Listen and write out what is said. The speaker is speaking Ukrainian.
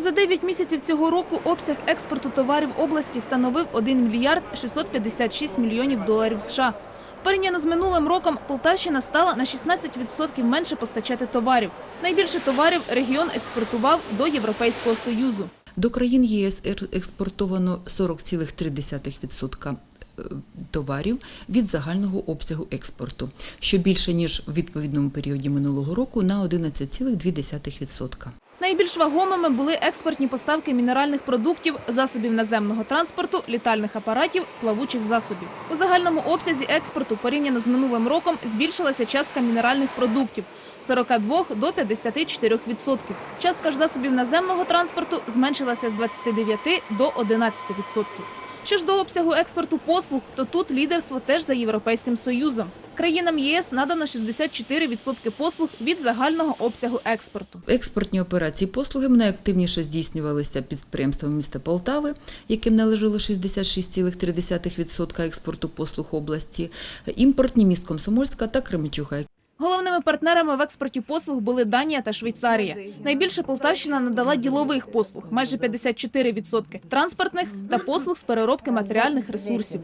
За 9 місяців цього року обсяг експорту товарів області становив 1 мільярд 656 мільйонів доларів США. Порівняно з минулим роком Полтавщина стала на 16% менше постачати товарів. Найбільше товарів регіон експортував до Європейського Союзу. До країн ЄС експортовано 40,3% е, товарів від загального обсягу експорту, що більше ніж в відповідному періоді минулого року на 11,2%. Найбільш вагомими були експортні поставки мінеральних продуктів, засобів наземного транспорту, літальних апаратів, плавучих засобів. У загальному обсязі експорту порівняно з минулим роком збільшилася частка мінеральних продуктів з 42 до 54%. Частка ж засобів наземного транспорту зменшилася з 29 до 11%. Що ж до обсягу експорту послуг, то тут лідерство теж за Європейським Союзом. Країнам ЄС надано 64% послуг від загального обсягу експорту. Експортні операції послуги найактивніше здійснювалися підприємствами міста Полтави, яким належало 66,3% експорту послуг області, імпортні міст Комсомольська та Кременчуга. Головними партнерами в експорті послуг були Данія та Швейцарія. Найбільше Полтавщина надала ділових послуг – майже 54%, транспортних та послуг з переробки матеріальних ресурсів.